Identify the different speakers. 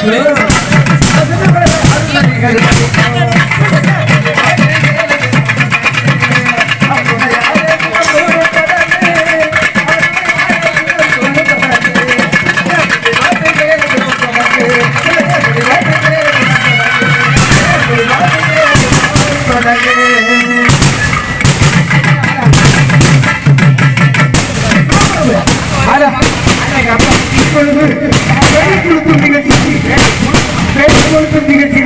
Speaker 1: ఇప్పుడు dice